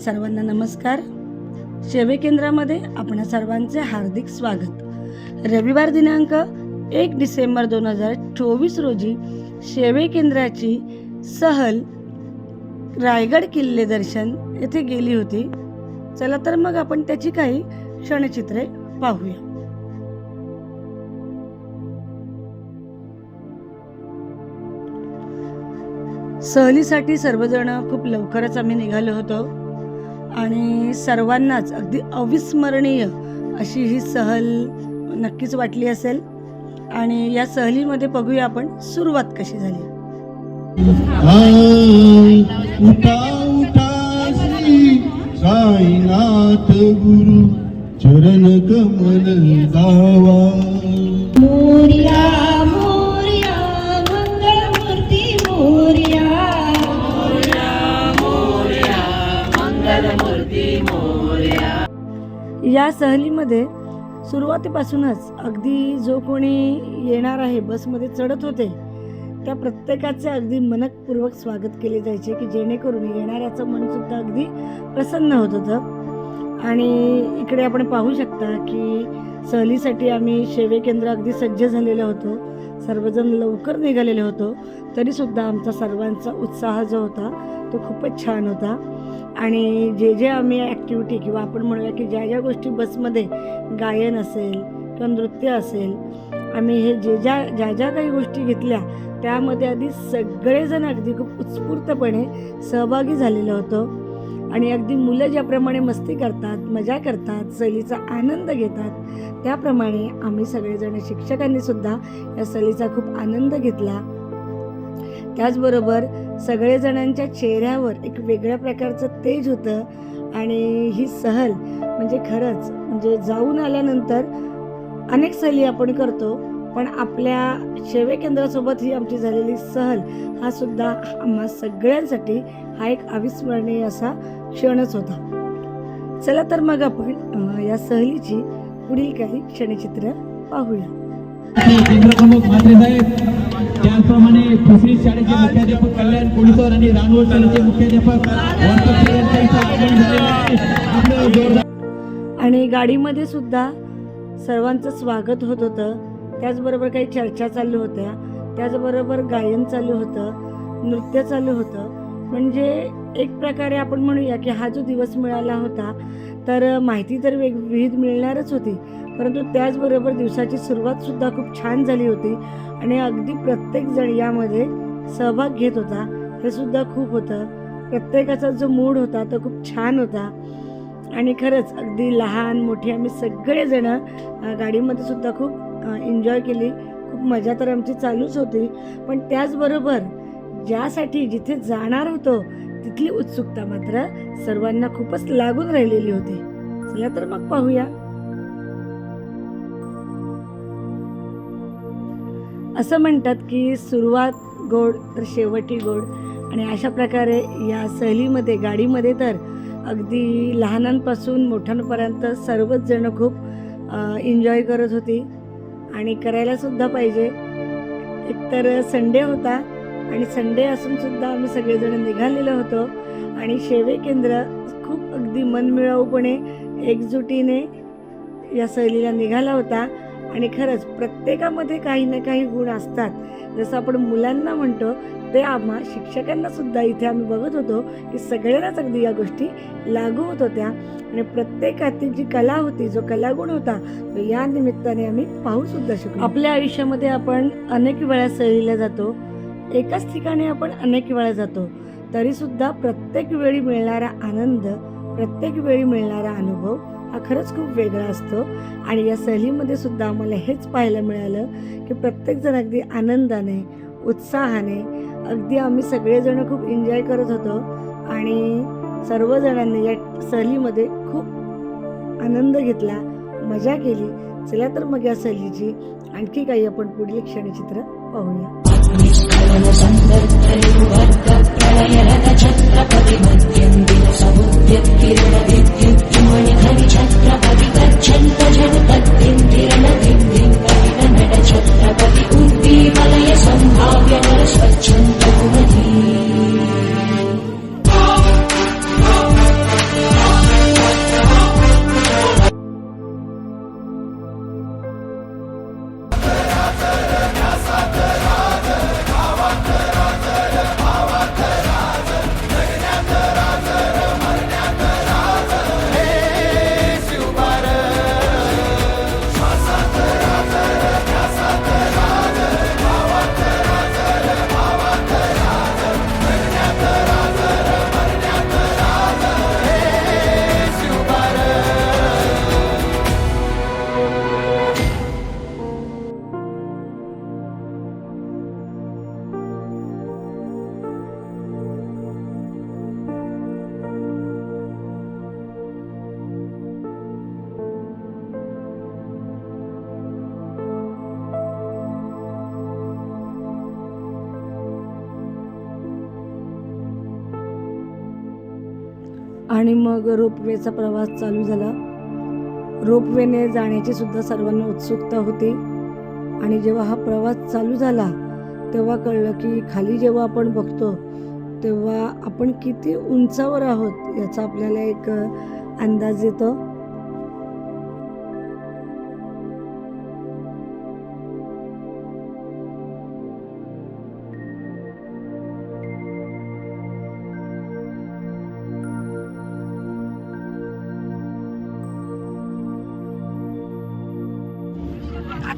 सर्वांना नमस्कार. सेवे केंद्रामध्ये आपणा सर्वांचे हार्दिक स्वागत. रविवार दिनांक एक डिसेंबर दोन हजार चोवीस रोजी सेवे केंद्राची सहल रायगड किल्ले दर्शन येथे गेली होती. चला तर मग आपण त्याची काही क्षणचित्रे पाहूया. सहलीसाठी सर्वजण खूप लवकरच आम्ही निघालो होतो. आणि सर्वांनाच अगदी अविस्मरणीय अशी ही सहल नक्कीच वाटली असेल. आणि या सहलीमध्ये बघूया आपण सुरुवात कशी झाली. आई, उठा उठा श्री साईनाथ गुरु चरण कमल गावा. मोर्या सहलीमध्ये सुरुवातीपासूनच अगदी जो कोणी येणार आहे बसमध्ये चढत होते त्या प्रत्येकाचे अगदी मनपूर्वक स्वागत केले जायचे की जेणेकरून येणाऱ्याचं मनसुद्धा अगदी प्रसन्न होत होतं. आणि इकडे आपण पाहू शकता की सहलीसाठी आम्ही सेवे केंद्र अगदी सज्ज झालेलो होतो. सर्वजण लवकर निघालेले होतो. तरीसुद्धा आमचा सर्वांचा उत्साह जो होता तो खूपच छान होता. आणि जे जे आम्ही ॲक्टिव्हिटी किंवा आपण म्हणूया की ज्या ज्या गोष्टी बसमध्ये गायन असेल किंवा नृत्य असेल आम्ही हे जे ज्या ज्या ज्या काही गोष्टी घेतल्या त्यामध्ये आधी सगळेजण अगदी खूप उत्स्फूर्तपणे सहभागी झालेलो होतो. आणि अगदी मुलं ज्याप्रमाणे मस्ती करतात मजा करतात सहलीचा आनंद घेतात त्याप्रमाणे आम्ही सगळेजण शिक्षकांनी सुद्धा या सहलीचा खूप आनंद घेतला. त्याचबरोबर सगळेजणांच्या चेहऱ्यावर एक वेगळ्या प्रकारचं तेज होतं आणि ही सहल म्हणजे खरंच म्हणजे जाऊन आल्यानंतर अनेक सहली आपण करतो पण आपल्या सेवे केंद्रासोबत ही आमची झालेली सहल हा सुद्धा आम्हा सगळ्यांसाठी हा एक अविस्मरणीय असा क्षणच होता. चला तर मग आपण या सहलीची पुढील काही क्षणचित्र पाहूया. त्याचप्रमाणे दुसरी शाळेचे मुख्याध्यापक कल्याण कोळीकर आणि रानवड शाळेचे मुख्याध्यापक आणि गाडीमध्ये सुद्धा सर्वांचं स्वागत होत होतं. त्याचबरोबर काही चर्चा चालू होत्या. त्याचबरोबर गायन चालू होतं. नृत्य चालू होतं. म्हणजे एक प्रकारे आपण म्हणूया की हा जो दिवस मिळाला होता तर माहिती तर वेग विविध मिळणारच होती परंतु त्याचबरोबर दिवसाची सुरुवातसुद्धा खूप छान झाली होती आणि अगदी प्रत्येकजण यामध्ये सहभाग घेत होता हे सुद्धा खूप होतं. प्रत्येकाचा जो मूड होता तो खूप छान होता. आणि खरंच अगदी लहान मोठी आम्ही सगळेजण गाडीमध्ये सुद्धा खूप एन्जॉय केली. खूप मजा तर आमची चालूच होती. पण त्याचबरोबर ज्यासाठी जिथे जाणार होतो तिथली उत्सुकता मात्र सर्वांना खूपच लागून राहिलेली होती. चला तर मग पाहूया. असं म्हणतात की सुरुवात गोड तर शेवटी गोड. आणि अशा प्रकारे या सहलीमध्ये गाडीमध्ये तर अगदी लहानांपासून मोठ्यांपर्यंत सर्वच जण खूप एन्जॉय करत होती. आणि करायला सुद्धा पाहिजे. एकतर संडे होता आणि संडे असून सुद्धा आम्ही सगळेजण निघालेलो होतो. आणि सेवे केंद्र खूप अगदी मनमिळाऊपणे एकजुटीने या सहलीला निघाला होता. आणि खरंच प्रत्येकामध्ये काही ना काही गुण असतात. जसं आपण मुलांना म्हणतो ते आम्हा शिक्षकांना सुद्धा इथे आम्ही बघत होतो की सगळ्यांनाच अगदी या गोष्टी लागू होत होत्या. आणि प्रत्येकाची जी कला होती जो कलागुण होता तो या निमित्ताने आम्ही पाहू सुद्धा शकतो आपल्या आयुष्यामध्ये आपण अनेक वेळा सहलीला जातो. एकाच ठिकाणी आपण अनेक वेळा जातो तरी सुद्धा प्रत्येक वेळी मिळणारा आनंद प्रत्येक वेळी मिळणारा अनुभव हा खरंच खूप वेगळा असतो. आणि या सहलीमध्ये सुद्धा आम्हाला हेच पाहायला मिळालं की प्रत्येकजण अगदी आनंदाने उत्साहाने अगदी आम्ही सगळेजण खूप एन्जॉय करत होतो. आणि सर्वजणांनी या सहलीमध्ये खूप आनंद घेतला मजा केली. चला तर मग या सहलीची आणखी काही आपण पुढील क्षणचित्र पाहूया. Yeah, yeah, yeah. आणि मग रोपवेचा प्रवास चालू झाला. रोपवेने जाण्याची सुद्धा सर्वांना उत्सुकता होती. आणि जेव्हा हा प्रवास चालू झाला तेव्हा कळलं की खाली जेव्हा आपण बघतो तेव्हा आपण किती उंचावर आहोत याचा आपल्याला एक अंदाज येतो.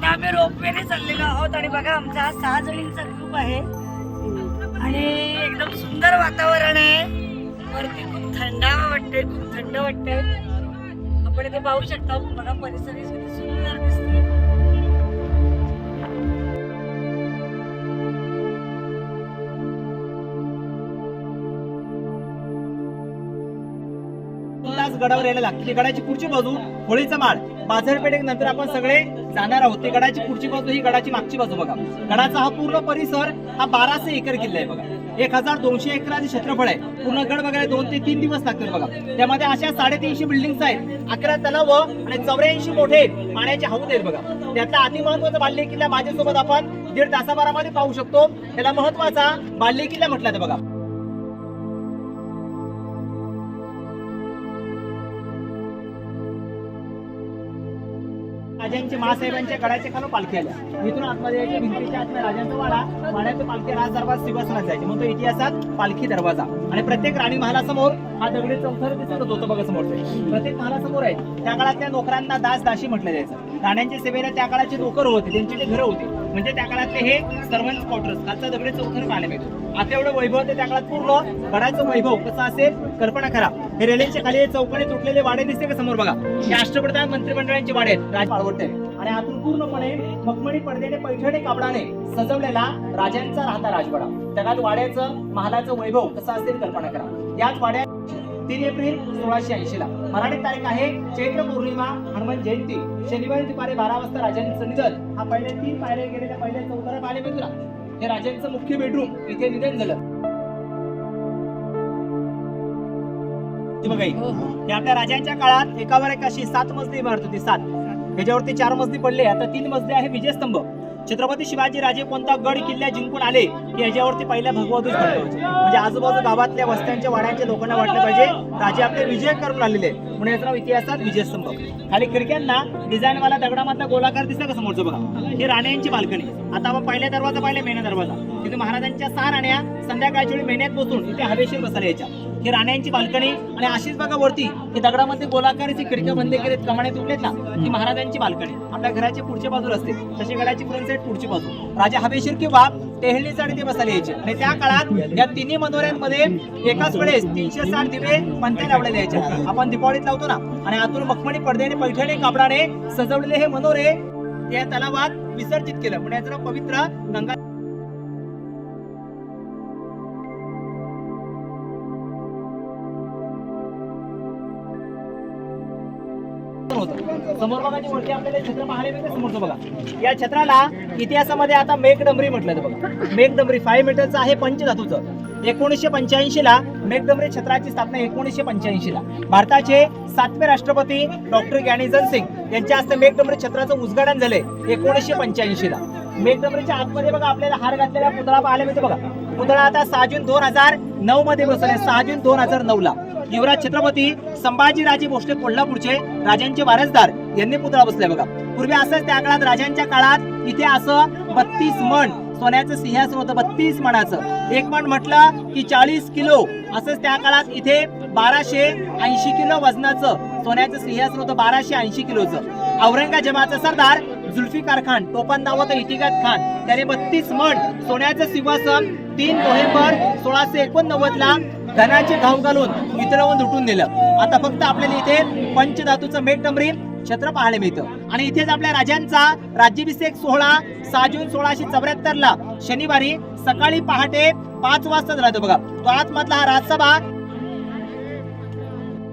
आता आम्ही रोपवेने चाललेलो आहोत आणि बघा आमचा हा सहा जणींचा ग्रुप आहे. आणि एकदम सुंदर वातावरण आहे. वरती खूप थंडावा वाटते खूप थंड वाटते. आपण इथे पाहू शकता बघा परिसर सुंदर दिसते गडावर यायला लागते गडाची पुढची बाजू होळीचा माळ. बाजारपेठेत नंतर आपण सगळे जाणार आहोत. ती गडाची पुढची बाजू ही गडाची मागची बाजू बघा. गडाचा हा पूर्ण परिसर हा बाराशे एकर किल्ला आहे बघा. एक हजार दोनशे एकराचे क्षेत्रफळ आहे. पूर्ण गड बघायला दोन ते तीन दिवस लागतात बघा. त्यामध्ये अशा साडेतीनशे बिल्डिंग आहेत. अकरा तलाव आणि चौऱ्याऐंशी मोठे पाण्याचे हौद आहेत बघा. त्यातला अति महत्त्वाचा बाल्य किल्ला माझ्यासोबत आपण दीड तासाभरामध्ये पाहू शकतो. त्याला महत्त्वाचा बाल्य किल्ला म्हटला बघा. राजांचे महासाहेबांच्या गडाच्या खालून पालखी आल्या. इथून आतमध्ये यायचे भिंतीच्या आतमध्ये राजांचा वाडा. वाड्याचं पालखी राज दरबार सिंहासनात जायचे मग तो इतिहासात पालखी दरवाजा. आणि प्रत्येक राणी महालासमोर हा दगडी चौथर दिसत होतो बघा समोरचे प्रत्येक महालासमोर आहे त्या काळातल्या नोकरांना दास दाशी म्हटलं जायचं. राण्यांच्या सेवेला त्या काळाचे नोकर होते. त्यांची ते घरं होती. म्हणजे त्या काळातले हे सर्वंट क्वार्टर्स कालचा दगडी चौथर पाहायला मिळतो. आता एवढं वैभव ते त्या काळात पूर्ण. गडाचं वैभव कसं असेल? कल्पना करा. हे रेल्वेच्या खाली चौकाने तुटलेले वाडे दिसते का समोर बघा? हे राष्ट्रप्रधान मंत्रिमंडळांचे वाडे आहेत. राज आणि आतून पूर्णपणे मखमणी पडद्याने पैठणी कापडाने सजवलेला राजांचा राहता राजवाडा. त्यात वाड्याचं महालाचं वैभव कसं असेल कल्पना करा. याच वाड्यात तीन एप्रिल सोळाशे ऐंशी ला मराठी तारीख आहे चैत्र पौर्णिमा हनुमान जयंती. शनिवारी दुपारी बारा वाजता राजांचं निधन हा पहिले तीन पायऱ्या गेलेल्या पहिल्या चौथऱ्या पाहिले मिळतो हे राजांचं मुख्य बेडरूम इथे निधन झालं. ती बघा ही. हे आपल्या राजांच्या काळात एकावर एक अशी सात मजली इमारत होती सात. ह्याच्यावरती चार मजली पडले आता तीन मजले आहे विजयस्तंभ. छत्रपती शिवाजी राजे कोणता गड किल्ला जिंकून आले की याच्यावरती पहिल्या भगवतच म्हणजे आजूबाजू गावातल्या वस्त्यांच्या वाड्यांच्या लोकांना वाटलं पाहिजे राजे आपले विजय करून आलेले आहेत. म्हणून याचं नाव इतिहासात विजयस्तंभ. खाली खिडक्यांना डिझाईन वाला दगडामधला गोलाकार दिसला का समोरचं बघा? ही राण्यांची बाल्कनी. आता आपण पहिला दरवाजा पाहिला मेना दरवाजा. तिथे महाराजांच्या सहा राण्या संध्याकाळच्या वेळी मेहनत बसून इथे हवेशीर बसायला यायच्या. ही राण्यांची बाल्कनी आणि अशीच बघा वरती ही दगडामध्ये गोलाकाराची खिडक्या बंद केलेत कमाने तुटलेत ना ही महाराजांची बाल्कनी. आपल्या घराच्या पुढच्या बाजूला असते. तशी घराची फ्रंट साईड पुढची बाजू. राजा हवेशीर किंवा टेहळणीसाठी ते बसायला यायचे. आणि त्या काळात या तिन्ही मनोऱ्यांमध्ये एकाच वेळेस तीनशे साठ दिवे पंथ्या लावलेले यायचे. आपण दिपावळीत लावतो ना आणि आतून मखमणी पडद्याने पैठणी कापडाने सजवलेले हे मनोरे त्या तलावात विसर्जित केलं. म्हणजे याचं पवित्र गंगा होतं. समोर बघा वरती आपल्याला छत्र पाहायला मिळते समोरचं बघा. या छत्राला इतिहासामध्ये आता मेघडंबरी म्हटलं जातं बघा. मेघडंबरी फाईव्ह मीटरचं आहे पंचधातूचं. एकोणीसशे पंच्याऐंशी ला मेघडंबरी छत्राची स्थापना एकोणीसशे पंच्याऐंशी ला. भारताचे सातवे राष्ट्रपती डॉक्टर ज्ञानेजन सिंग यांच्या हस्ते मेघडंबरी छत्राचं उद्घाटन झालंय एकोणीसशे पंच्याऐंशी ला. मेघडंबरीच्या आतमध्ये बघा आपल्याला हार घातलेला पुतळा पाहायला मिळतो बघा. पुतळा आता सहा जून दोन हजार नऊ मध्ये बसवलाय सहा जून दोन हजार नऊ ला. युवराज छत्रपती संभाजीराजे भोसले कोल्हापूरचे राजांचे वारसदार. यांनी पुतळा बसलाय बघा. पूर्वी असंच त्या काळात राजांच्या काळात इथे असं बत्तीस मण सोन्याचं सिंहासन होतं बत्तीस मणाचं एक मण म्हटलं की चाळीस किलो. असंच त्या काळात इथे बाराशे ऐंशी किलो वजनाचं सोन्याचं सिंहासन होतं बाराशे ऐंशी किलोचं. औरंगजेबाचा सरदार जुल्फिकार खान टोपण नाव खान त्याने बत्तीस मण सोन्याचं सिंहासन तीन नोव्हेंबर सोळाशे एकोणनव्वद ला धनाचे घाव घालून वितळवून लुटून दिलं आता फक्त आपल्याला इथे पंचधातूचं मेघडंबरी छत्र पाहायला मिळतं. आणि इथेच आपल्या राजांचा राज्याभिषेक सोहळा सहा जून सोळाशे चौऱ्याहत्तर ला शनिवारी सकाळी पहाटे पाच वाजता झाला तो बघा. तो आतमधला हा राजसभा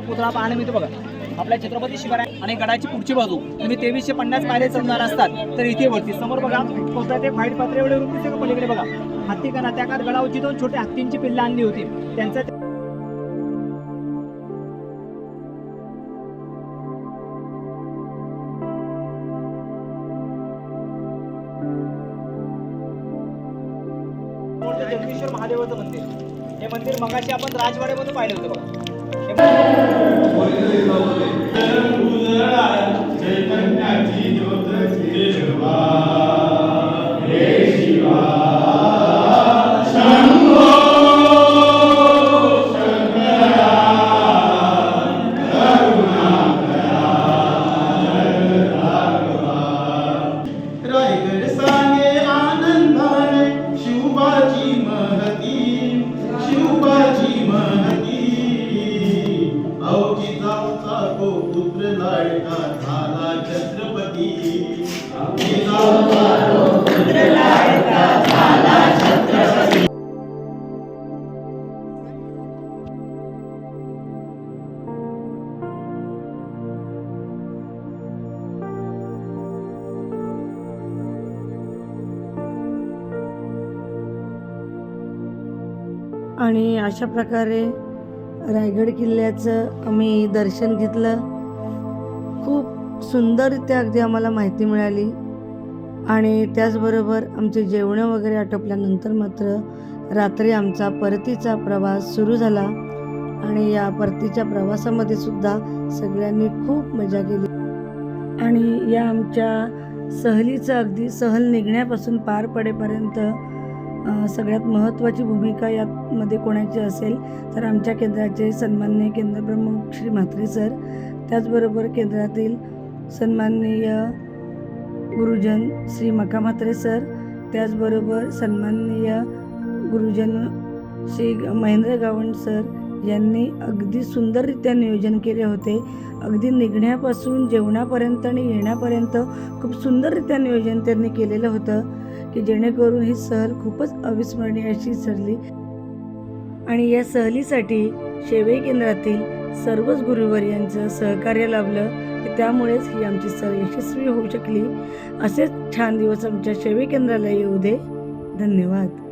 पुतळा पाहायला मिळतो बघा. आपल्या छत्रपती शिवराय आणि गडाची पुढची बाजू. तुम्ही तेवीसशे पन्नास पायऱ्या चढणार असतात तर इथे वरती. समोर बघा कोणता ते फाईट पात्र एवढे रुपये पलीकडे बघा. हत्ती करा त्या काळात गडावरची दोन छोट्या हत्तींची पिल्लं आणली होती त्यांचं महादेवाचं मंदिर. हे मंदिर मगाशी आपण राजवाड्यामधून पाहिलं होतं बघा. आणि अशा प्रकारे रायगड किल्ल्याचं आम्ही दर्शन घेतलं. खूप सुंदररित्या अगदी आम्हाला माहिती मिळाली. आणि त्याचबरोबर आमचे जेवणं वगैरे आटोपल्यानंतर मात्र रात्री आमचा परतीचा प्रवास सुरू झाला. आणि या परतीच्या प्रवासामध्ये सुद्धा सगळ्यांनी खूप मजा केली. आणि या आमच्या सहलीचं अगदी सहल निघण्यापासून पार पडेपर्यंत सगळ्यात महत्त्वाची भूमिका यामध्ये कोणाची असेल तर आमच्या केंद्राचे सन्माननीय केंद्रप्रमुख श्री म्हात्रे सर. त्याचबरोबर केंद्रातील सन्माननीय गुरुजन श्री मका म्हात्रे सर. त्याचबरोबर सन्माननीय गुरुजन श्री महेंद्र गावंड सर यांनी अगदी सुंदररित्या नियोजन केले होते. अगदी निघण्यापासून जेवणापर्यंत आणि येण्यापर्यंत खूप सुंदररित्या नियोजन त्यांनी केलेलं होतं. की जेणेकरून ही सहल खूपच अविस्मरणीय अशी ठरली आणि या सहलीसाठी शेवई केंद्रातील सर्वच गुरुवर यांचं सहकार्य लाभलं की त्यामुळेच ही आमची सहल यशस्वी होऊ शकली. असेच छान दिवस आमच्या शेवई केंद्राला येऊ दे. धन्यवाद.